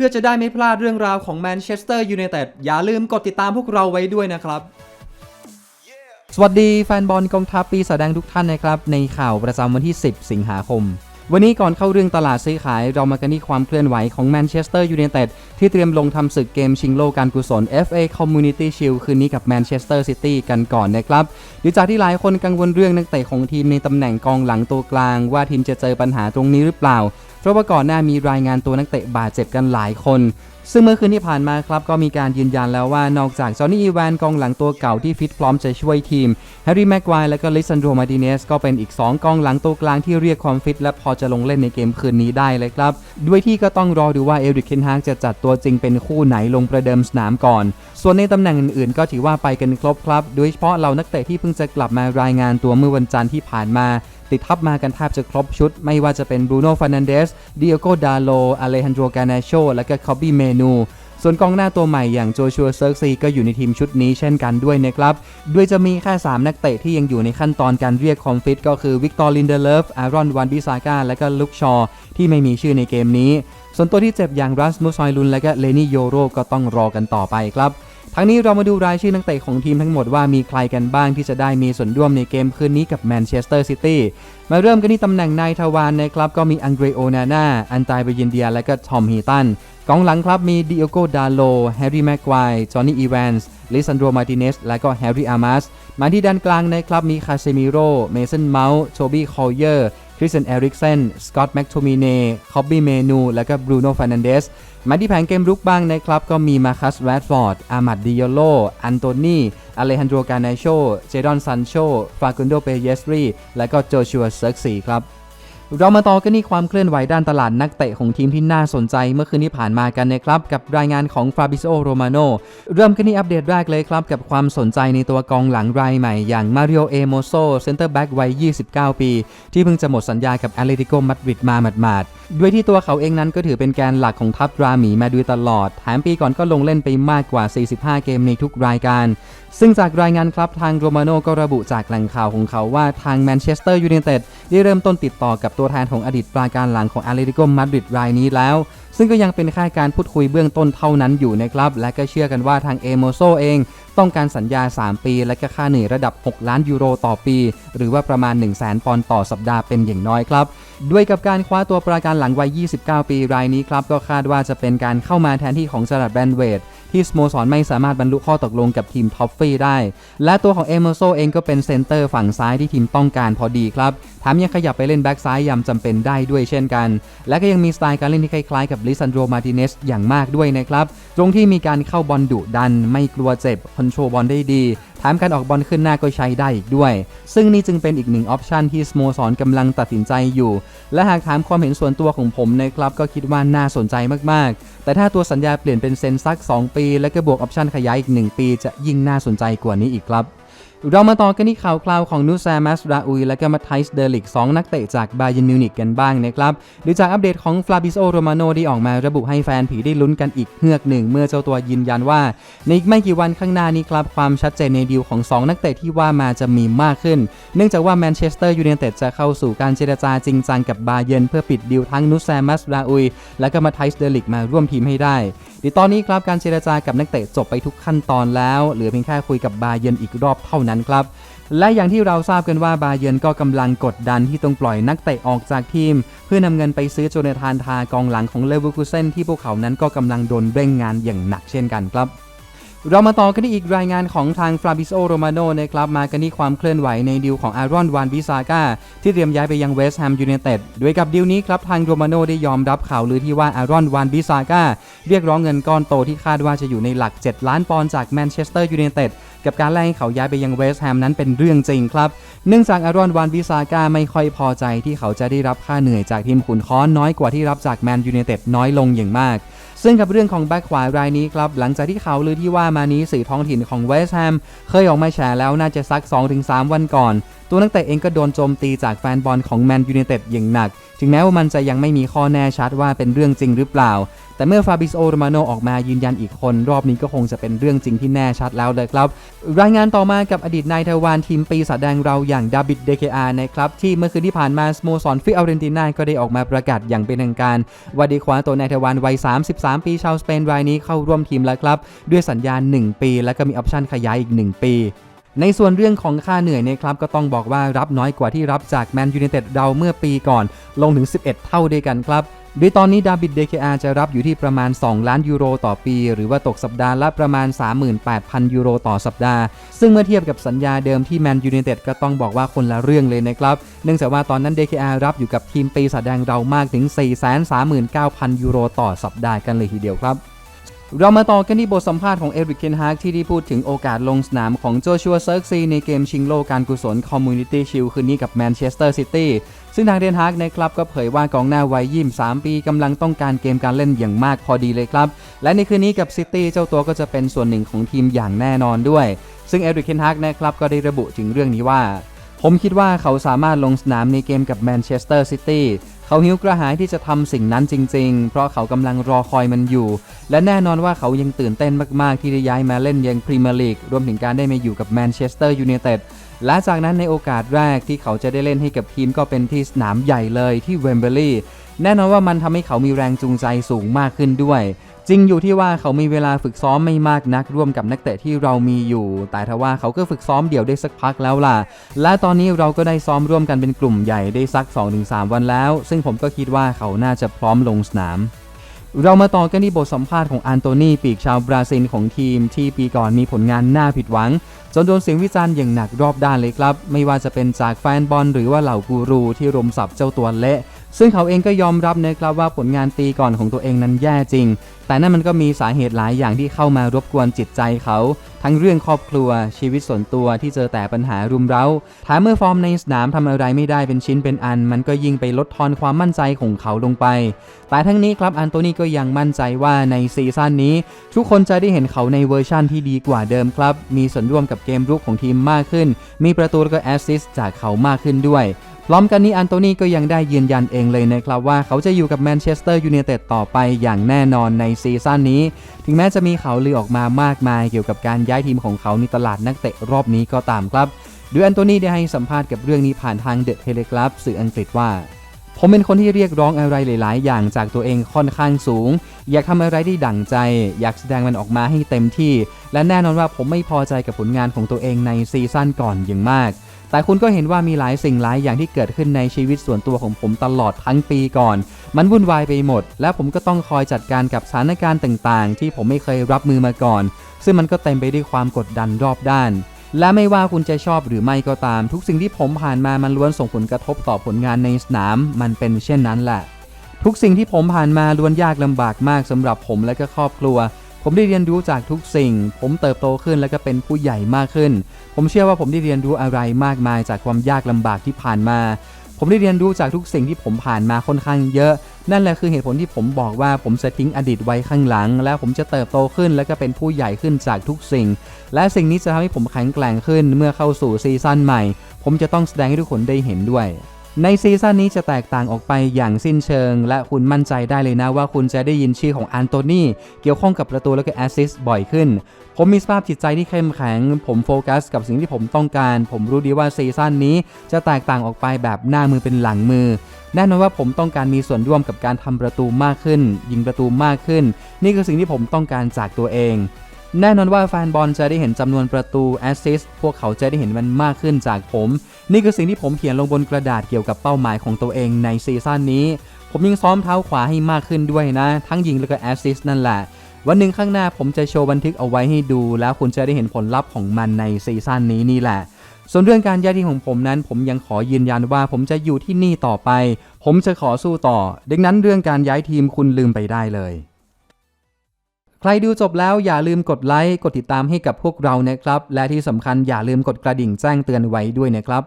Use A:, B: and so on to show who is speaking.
A: พื่อจะได้ไม่พลาดเรื่องราวของแมนเชสเตอร์ยูไนเต็ดอย่าลืมกดติดตามพวกเราไว้ด้วยนะครับ สวัสดีแฟนบอลกองทัพปีศาจแดงทุกท่านนะครับ ในข่าวประจำวันที่ 10 สิงหาคม วันนี้ก่อนเข้าเรื่องตลาดซื้อขาย เรามากันที่ความเคลื่อนไหวของแมนเชสเตอร์ยูไนเต็ดที่เตรียมลงทำศึกเกมชิงโลกการกุศล FA Community Shield คืนนี้กับแมนเชสเตอร์ซิตี้กันก่อนนะครับหลังจากที่หลายคนกังวลเรื่องนักเตะของทีมในตำแหน่งกองหลังตัวกลาง ว่าทีมจะเจอปัญหาตรงนี้หรือเปล่า ราะว่าก่อนหน้ามีรายงานตัวนักเตะบาดเจ็บกันหลายคน ซึ่งเมื่อคืนที่ผ่านมาครับก็มีการยืนยันแล้วว่านอกจากจอห์นนี่อีแวนกองหลังตัวเก่าที่ฟิตพร้อมจะช่วยทีมแฮร์รี่แม็กควและก็ลิซันโดมาติเนสก็เป็นอีก 2 กองหลังตัวกลางที่เรียกความฟิตและพอจะลงเล่นในเกมคืนนี้ได้เลยครับ ด้วยที่ก็ต้องรอดูว่าเอริกเคนฮากจะจัดตัวจริงเป็นคู่ไหนลงประเดิมสนามก่อน ส่วนในตำแหน่งอื่นๆ ก็ถือว่าไปกันครบครับ โดยเฉพาะเรานักเตะที่เพิ่งจะกลับมารายงานตัวเมื่อวันจันทร์ที่ผ่านมา ติดทับมากันแทบจะครบชุด ไม่ว่าจะเป็นบรูโน่ฟ r นันเดสดิโอโกดาโลอเลฮันโดกานโชและก็คอบบี้เมนูส่วนกองหน้าตัวใหม่อย่างโจชัวเซิร์กซีก็อยู่ในทีมชุดนี้เช่นกันด้วยนะครับ ด้วยจะมีแค่ 3 นักเตะที่ยังอยู่ในขั้นตอนการเรียกคอมฟิตก็คือวิกตอร์ลินเดเลฟอารอนวันบิซาก้าและก็ลุกชอที่ไม่มีชื่อในเกมนี้ ส่วนตัวที่เจ็บอย่างรัสมุสซอยลุนและก็เลนี่โยโรก็ต้องรอกันต่อไปครับ ทั้งนี้เรามาดูรายชื่อนักเตะของทีมทั้งหมดว่ามีใครกันบ้างที่จะได้มีส่วนร่วมในเกมคืนนี้กับแมนเชสเตอร์ซิตี้มาเริ่มกันที่ตำแหน่งนายทวารนะครับ ก็มีอังเดรโอนาน่าอันตายเบยินเดีย และก็ทอมฮีตันกองหลังครับมีดิโอโกดาโลแฮร์รี่แม็กควายจอห์นนี่อีแวนส์ลิซันโดมาติเนสและก็แฮร์รี่อามาสมาที่ด้านกลางนะครับมีคาเซมิโรเมสันเมาส์โชบี้คอลเยอร์ คริสเซนเอริกเซน สกอตต์แม็กโทมิเน่ คอบบี้เมนู และก็บรูโน่ฟานันเดส มาที่แผงเกมรุกบ้างนะครับ ก็มีมาคัสแรดฟอร์ด อามัดดิโยโล อันโตนีอเลฮันโดรกาเนโช เจดอนซันโช ฟากุนโดเปเยสรี และก็โจชัวเซิร์กซีครับ เรามาต่อกันที่ความเคลื่อนไหวด้านตลาดนักเตะของทีมที่น่าสนใจเมื่อคืนที่ผ่านมากันนะครับ กับรายงานของฟาบิโ o โรมาโนเริ่มกันที่อัปเดตแรกเลยครับ กับความสนใจในตัวกองหลังรายใหม่ อย่างมาริโอเอโมโซเซนเตอร์แบ็กวัย 29 ปี ที่เพิ่งจะหมดสัญญากับแอตเลติโกมาดริดมาหมาดๆด้วยที่ตัวเขาเองนั้นก็ถือเป็นแกนหลักของทัพราหมีมาโดยตลอดแถมปีก่อนก็ลงเล่นไปมากกว่า 45 เกมในทุกรายการ ซึ่งจากรายงานครับทางโรมาโนก็ระบุจากแหล่งข่าวของเขาว่าทางแมนเชสเตอร์ยูไนเต็ดได้เริ่มต้นติดต่อกับตัวแทนของอดีตปราการหลังของอาเลติโกมาดริดรายนี้แล้ว ซึ่งก็ยังเป็นแค่การพูดคุยเบื้องต้นเท่านั้นอยู่นะครับ และก็เชื่อกันว่าทางเอโมโซเองต้องการสัญญา 3 ปี และก็ค่าเหนื่อยระดับ 6 ล้านยูโรต่อปี หรือว่าประมาณ 1 0 0 0 0แปอนด์ต่อสัปดาห์เป็นอย่างน้อยครับ ด้วยกับการคว้าตัวปราการหลังวัย 29 ปีรายนี้ครับก็คาดว่าจะเป็นการเข้ามาแทนที่ของจรัดแบนเวด ที่สโมสรไม่สามารถบรรลุข้อตกลงกับทีมท็อปฟี่ได้ และตัวของเอเมอร์โซเองก็เป็นเซนเตอร์ฝั่งซ้ายที่ทีมต้องการพอดีครับแถมยังขยับไปเล่นแบ็กซ้ายยามจำเป็นได้ด้วยเช่นกัน และก็ยังมีสไตล์การเล่นที่คล้ายๆกับลิซันโดมาติเนสอย่างมากด้วยนะครับ ตรงที่มีการเข้าบอลดุดัน ไม่กลัวเจ็บคอนโทรลบอลได้ดีแถมการออกบอลขึ้นหน้าก็ใช้ได้อีกด้วย ซึ่งนี่จึงเป็นอีกหนึ่งออปชันที่สโมสรกำลังตัดสินใจอยู่ และหากถามความเห็นส่วนตัวของผมนะครับก็คิดว่าน่าสนใจมากๆ แต่ถ้าตัวสัญญาเปลี่ยนเป็นเซ็นซัก 2 ปี และก็บวกออปชันขยายอีก 1 ปี จะยิ่งน่าสนใจกว่านี้อีกครับ เรามาต่อกันที่ข่าวคราวของนูซามัสราอุย และก็มาไทส์เดลิก 2 นักเตะจากบาเยนมิวนิกกันบ้างนะครับโดยจากอัปเดตของฟลาบิโอโรมาโนที่ออกมาระบุให้แฟนผีได้ลุ้นกันอีกเฮือกหนึ่ง เมื่อเจ้าตัวยืนยันว่า ในอีกไม่กี่วันข้างหน้านี้ครับ ความชัดเจนในดีลของ 2 นักเตะที่ว่ามาจะมีมากขึ้น เนื่องจากว่าแมนเชสเตอร์ยูไนเต็ดจะเข้าสู่การเจรจาจริงจังกับบาเยนเพื่อปิดดีลทั้งนูซามัสราอุย และก็มาไทส์เดลิกมาร่วมทีมให้ได้ในตอนนี้ครับการเจรจากับนักเตะจบไปทุกขั้นตอนแล้ว เหลือเพียงแค่คุยกับบาเยนอีกรอบเท่านั้นครับและอย่างที่เราทราบกันว่าบาเยร์นก็กำลังกดดันที่ต้องปล่อยนักเตะออกจากทีม เพื่อนำเงินไปซื้อโจเนธานทากองหลังของเลเวอร์คูเซนที่พวกเขานั้นก็กำลังโดนเร่งงานอย่างหนักเช่นกันครับ เรามาต่อกันที่อีกรายงานของทางฟราบิโอโรมาโนนะครับมากันที่ความเคลื่อนไหวในดีลของอารอนวานบิซาก้าที่เตรียมย้ายไปยังเวสต์แฮมยูไนเต็ดโดยกับดีลนี้ครับทางโรมาโนได้ยอมรับข่าวลือที่ว่าอารอนวานบิซาก้าเรียกร้องเงินก้อนโตที่คาดว่าจะอยู่ในหลัก 7 ล้านปอนด์จากแมนเชสเตอร์ยูไนเต็ดกับการไล่ให้เขาย้ายไปยังเวสต์แฮมนั้นเป็นเรื่องจริงครับ เนื่องจากอารอนวานบิซาก้าไม่ค่อยพอใจที่เขาจะได้รับค่าเหนื่อยจากทีมขุนค้อนน้อยกว่าที่รับจากแมนยูไนเต็ดน้อยลงอย่างมาก ซึ่งกับเรื่องของแบ็คขวารายนี้ครับหลังจากที่เขาลือที่ว่ามานี้สื่อท้องถิ่นของเวสต์แฮมเคยออกมาแฉแล้วน่าจะสัก 2-3 วันก่อน ตัวนักเตะเองก็โดนโจมตีจากแฟนบอลของแมนยูเนเต็ดอย่างหนัก ถึงแม้ว่ามันจะยังไม่มีข้อแน่ชัดว่าเป็นเรื่องจริงหรือเปล่า แต่เมื่อฟาบิโอโรมาโนออกมายืนยันอีกคน รอบนี้ก็คงจะเป็นเรื่องจริงที่แน่ชัดแล้วเลยครับ รายงานต่อมากับอดีตนายทวารทีมปีศาจแดงเราอย่างดาบิดเดเคอาร์นะครับที่เมื่อคืนที่ผ่านมาสโมสรฟิอาเรนตินาก็ได้ออกมาประกาศอย่างเป็นทางการว่าด้คว้าตัวนายทวารวัย 33 ปีชาวสเปนรายนี้เข้าร่วมทีมแล้วครับ ด้วยสัญญา 1 ปี และก็มีออปชั่นขยายอีก 1 ปีในส่วนเรื่องของค่าเหนื่อยเนะครับก็ต้องบอกว่ารับน้อยกว่าที่รับจากแมนยู i นเต็ดเราเมื่อปีก่อนลงถึง 11 เท่าด้วยกันครับ โดยตอนนี้ดาบิดเดคอาจะรับอยู่ที่ประมาณ 2 ล้านยูโรต่อปี หรือว่าตกสัปดาห์ละประมาณ 38,000 ยูโรต่อสัปดาห์ ซึ่งเมื่อเทียบกับสัญญาเดิมที่แมนยูเนเต็ดก็ต้องบอกว่าคนละเรื่องเลยนะครับ เนื่องจากว่าตอนนั้น DKR รับอยู่กับทีมปีศาจแดงเรามากถึง 439,000 ยูโรต่อสัปดาห์กันเลยทีเดียวครับ เรามาต่อกันที่บทสัมภาษณ์ของเอริกเคนฮากที่ได้พูดถึงโอกาสลงสนามของโจชัวเซิร์กซีในเกมชิงโลการกุศลคอมมูนิตี้ชิลคืนนี้กับแมนเชสเตอร์ซิตี้ซึ่งทางเดนฮากในคลับก็เผยว่ากองหน้าวัยยี่มปีกำลังต้องการเกมการเล่นอย่างมากพอดีเลยครับ และในคืนนี้กับซิตี้เจ้าตัวก็จะเป็นส่วนหนึ่งของทีมอย่างแน่นอนด้วย ซึ่งเอริกเคนฮากนะครับก็ได้ระบุถึงเรื่องนี้ว่าผมคิดว่าเขาสามารถลงสนามในเกมกับแมนเชสเตอร์ซิตี้ เขาหิวกระหายที่จะทำสิ่งนั้นจริง ๆ เพราะเขากำลังรอคอยมันอยู่ และแน่นอนว่าเขายังตื่นเต้นมาก ๆ ที่ได้ย้ายมาเล่นยังพรีเมียร์ลีกรวมถึงการได้มาอยู่กับแมนเชสเตอร์ยูไนเต็ดและจากนั้นในโอกาสแรกที่เขาจะได้เล่นให้กับทีมก็เป็นที่สนามใหญ่เลยที่เวมเบลีย์ แน่นอนว่ามันทำให้เขามีแรงจูงใจสูงมากขึ้นด้วย จริงอยู่ที่ว่าเขามีเวลาฝึกซ้อมไม่มากนักร่วมกับนักเตะที่เรามีอยู่ แต่ทว่าเขาก็ฝึกซ้อมเดี่ยวได้สักพักแล้วล่ะ และตอนนี้เราก็ได้ซ้อมร่วมกันเป็นกลุ่มใหญ่ได้สัก 2-3 วันแล้ว ซึ่งผมก็คิดว่าเขาน่าจะพร้อมลงสนามเรามาต่อกันที่บทสัมภาษณ์ของอันโตนีปีกชาวบราซิลของทีมที่ปีก่อนมีผลงานน่าผิดหวัง จนโดนเสียงวิจารณ์อย่างหนักรอบด้านเลยครับ ไม่ว่าจะเป็นจากแฟนบอลหรือว่าเหล่ากูรูที่รมสับเจ้าตัวเละ ซึ่งเขาเองก็ยอมรับนะครับว่าผลงานปีก่อนของตัวเองนั้นแย่จริง แต่นั่นมันก็มีสาเหตุหลายอย่างที่เข้ามารบกวนจิตใจเขา ทั้งเรื่องครอบครัวชีวิตส่วนตัวที่เจอแต่ปัญหารุมเร้าแถมเมื่อฟอร์มในสนามทำอะไรไม่ได้เป็นชิ้นเป็นอัน มันก็ยิ่งไปลดทอนความมั่นใจของเขาลงไป แต่ทั้งนี้ครับอันโตนีก็ยังมั่นใจว่าในซีซั่นนี้ ทุกคนจะได้เห็นเขาในเวอร์ชั่นที่ดีกว่าเดิมครับ มีส่วนร่วมกับเกมรุกของทีมมากขึ้น มีประตูและก็แอสซิสต์จากเขามากขึ้นด้วยพร้อมกันนี้อันโตนีก็ยังได้ยืนยันเองเลยนะครับว่าเขาจะอยู่กับแมนเชสเตอร์ยูไนเต็ดต่อไปอย่างแน่นอนในซีซั่นนี้ ถึงแม้จะมีข่าวลือออกมามากมายเกี่ยวกับการย้ายทีมของเขาในตลาดนักเตะรอบนี้ก็ตามครับโดยอันโตนีได้ให้สัมภาษณ์กับเรื่องนี้ผ่านทางเดอะเทเลกราฟสื่ออังกฤษว่าผมเป็นคนที่เรียกร้องอะไรหลาย ๆ อย่างจากตัวเองค่อนข้างสูง อยากทำอะไรที่ดั่งใจ อยากแสดงมันออกมาให้เต็มที่ และแน่นอนว่าผมไม่พอใจกับผลงานของตัวเองในซีซั่นก่อนอย่างมาก แต่คุณก็เห็นว่ามีหลายสิ่งหลายอย่างที่เกิดขึ้นในชีวิตส่วนตัวของผมตลอดทั้งปีก่อน มันวุ่นวายไปหมด และผมก็ต้องคอยจัดการกับสถานการณ์ต่างๆ ที่ผมไม่เคยรับมือมาก่อน ซึ่งมันก็เต็มไปด้วยความกดดันรอบด้าน และไม่ว่าคุณจะชอบหรือไม่ก็ตาม ทุกสิ่งที่ผมผ่านมามันล้วนส่งผลกระทบต่อผลงานในสนาม มันเป็นเช่นนั้นแหละ ทุกสิ่งที่ผมผ่านมาล้วนยากลำบากมากสำหรับผมและก็ครอบครัว ผมได้เรียนรู้จากทุกสิ่ง ผมเติบโตขึ้นและก็เป็นผู้ใหญ่มากขึ้น ผมเชื่อว่าผมได้เรียนรู้อะไรมากมายจากความยากลำบากที่ผ่านมา ผมได้เรียนรู้จากทุกสิ่งที่ผมผ่านมาค่อนข้างเยอะ นั่นแหละคือเหตุผลที่ผมบอกว่าผมจะทิ้งอดีตไว้ข้างหลัง และผมจะเติบโตขึ้นและก็เป็นผู้ใหญ่ขึ้นจากทุกสิ่ง และสิ่งนี้จะทำให้ผมแข็งแกร่งขึ้นเมื่อเข้าสู่ซีซั่นใหม่ ผมจะต้องแสดงให้ทุกคนได้เห็นด้วย ในซีซั่นนี้จะแตกต่างออกไปอย่างสิ้นเชิง และคุณมั่นใจได้เลยนะว่าคุณจะได้ยินชื่อของอันโตนีเกี่ยวข้องกับประตูและก็แอสซิสต์บ่อยขึ้น ผมมีสภาพจิตใจที่เข้มแข็ง ผมโฟกัสกับสิ่งที่ผมต้องการ ผมรู้ดีว่าซีซั่นนี้จะแตกต่างออกไปแบบหน้ามือเป็นหลังมือแน่นอนว่าผมต้องการมีส่วนร่วมกับการทำประตูมากขึ้น ยิงประตูมากขึ้น นี่คือสิ่งที่ผมต้องการจากตัวเอง แน่นอนว่าแฟนบอลจะได้เห็นจำนวนประตูแอสซิสต์พวกเขาจะได้เห็นมันมากขึ้นจากผม นี่คือสิ่งที่ผมเขียนลงบนกระดาษเกี่ยวกับเป้าหมายของตัวเองในซีซั่นนี้ ผมยังซ้อมเท้าขวาให้มากขึ้นด้วยนะ ทั้งยิงและก็แอสซิสต์นั่นแหละ วันหนึ่งข้างหน้าผมจะโชว์บันทึกเอาไว้ให้ดู แล้วคุณจะได้เห็นผลลัพธ์ของมันในซีซั่นนี้นี่แหละส่วนเรื่องการย้ายทีมของผมนั้น ผมยังขอยืนยันว่าผมจะอยู่ที่นี่ต่อไป ผมจะขอสู้ต่อ ดังนั้นเรื่องการย้ายทีมคุณลืมไปได้เลย ใครดูจบแล้วอย่าลืมกดไลค์ กดติดตามให้กับพวกเรานะครับ และที่สำคัญอย่าลืมกดกระดิ่งแจ้งเตือนไว้ด้วยนะครับ